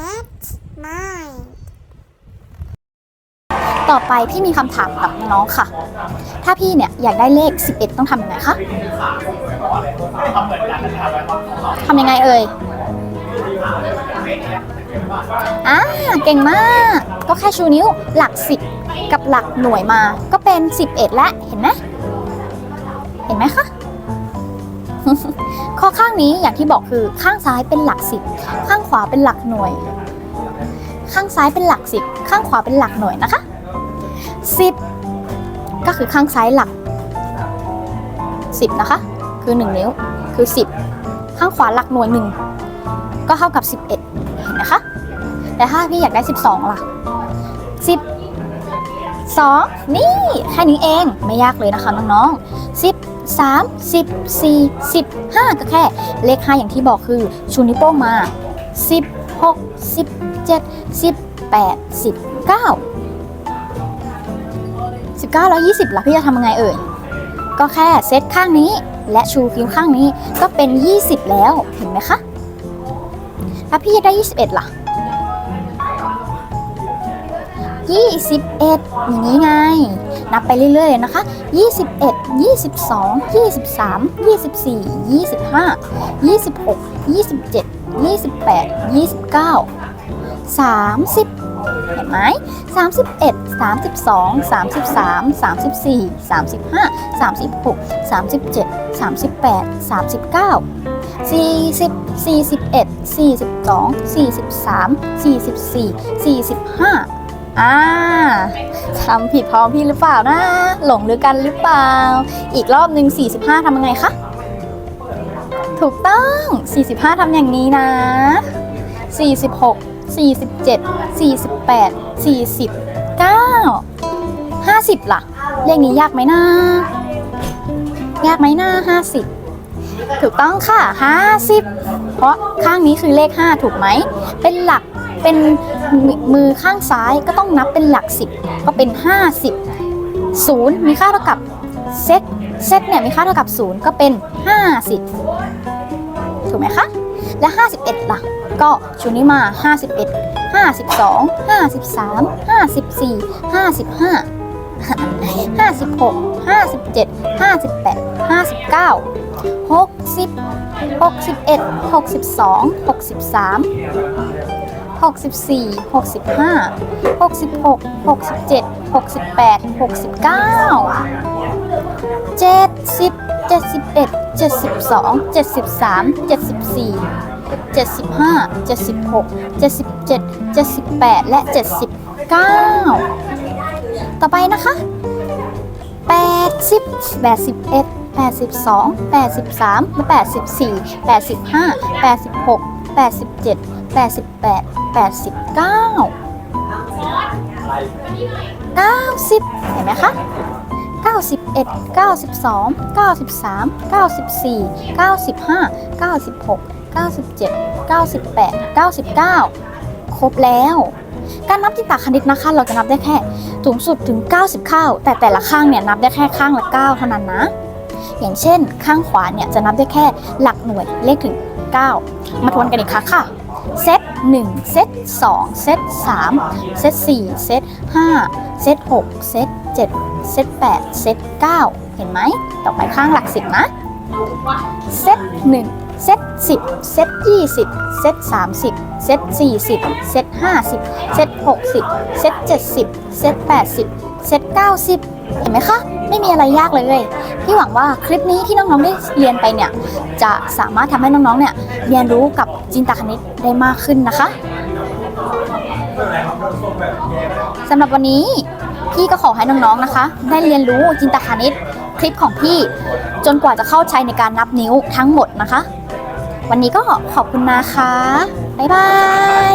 Math Mind ต่อไปพี่มีคำถามกับน้องค่ะ ถ้าพี่เนี่ยอยากได้เลข 11 ต้องทำยังไงคะทำยังไงเอ่ยอ่าเก่งมาก ก็แค่ชูนิ้วหลัก 10 กับหลักหน่วยมา ก็เป็น 11 แล้วเห็นไหมเห็นไหมคะ ข้อข้างนี้อย่างที่บอกคือข้างซ้ายเป็นหลัก10ข้างขวาเป็นหลักหน่วย ข้างซ้ายเป็นหลัก10ข้างขวาเป็นหลักหน่วยนะคะ10ก็คือข้างซ้ายหลัก10นะคะ คือ1นิ้วคือ10ข้างขวาหลักหน่วย1ก็เท่ากับ11เห็นไหมคะ แต่ถ้าพี่อยากได้12ล่ะ10 2นี่แค่นี้เองไม่ยากเลยนะคะน้องๆ 3 10 4 15 ก็แค่เลข 5 อย่างที่บอกคือชูนิ้วโป้งมา 16 17 18 19 19แล้ว20ล่ะพี่จะทำยังไงเอ่ย ก็แค่เซตข้างนี้และชูคิ้วข้างนี้ก็เป็น 20 แล้วเห็นไหมคะ ถ้าพี่ได้ 21ล่ะ 21 อย่างนี้ไง นับไปเรื่อยๆเลยนะคะ 21 22 23 24 25 26 27 28 29 30เห็นไหม31 32 33 34 35 36 37 38 39 40 41 42 43 44 45 อ่าทำผิดพร้อมพี่หรือเปล่านะ หลงหรือกันหรือเปล่า อีกรอบหนึ่ง45ทำยังไงคะ ถูกต้อง 45ทำอย่างนี้นะ 46 47 48 49 50 ล่ะ เลขนี้ยากไหมนะ ยากไหมนะ50ถูกต้องค่ะ 50 เพราะข้างนี้คือเลข 5 ถูกไหม เป็นหลัก เป็น มือข้างซ้ายก็ต้องนับเป็นหลัก10ก็เป็น 50 0 มีค่าเท่ากับเซตเซตเนี่ยมีค่าเท่ากับ 0 ก็เป็น 50 ถูกไหมคะ และ 51ล่ะ ก็ชูนี้มา 51 52 53 54 55 56 57 58 59 60 61 62 63 64 65 66 67 68 69 70 71 72 73 74 75 76 77 78 และ 79 ต่อไปนะคะ 80 81 82 83 84 85 86 87 88 89 90 เห็นไหมคะ 91 92 93 94 95 96 97 98 99 ครบแล้ว การนับจินตคณิตนะคะ เราจะนับได้แค่สูงสุดถึง90ข้าวแต่แต่ละข้างเนี่ยนับได้แค่ข้างละ 9 เท่านั้นนะ อย่างเช่น ข้างขวาเนี่ยจะนับได้แค่หลักหน่วยเลขถึง 9 มาทวนกันอีกครั้งค่ะเซต1เซต2เซต3เซต4เซต5เซต6เซต7เซต8เซต9เห็นไหม ต่อไปข้างหลัก10นะเซต1เซต10เซต20เซต30เซต40เซต50เซต60เซต70เซต80เซต90 เห็นไหมคะ ไม่มีอะไรยากเลยพี่หวังว่าคลิปนี้ที่น้องๆได้เรียนไปเนี่ย จะสามารถทำให้น้องๆเนี่ยเรียนรู้กับจินตคณิตได้มากขึ้นนะคะสำหรับวันนี้พี่ก็ขอให้น้องๆนะคะ ได้เรียนรู้จินตคณิตคลิปของพี่ จนกว่าจะเข้าใจในการนับนิ้วทั้งหมดนะคะ วันนี้ก็ขอบคุณนะคะ บ๊ายบาย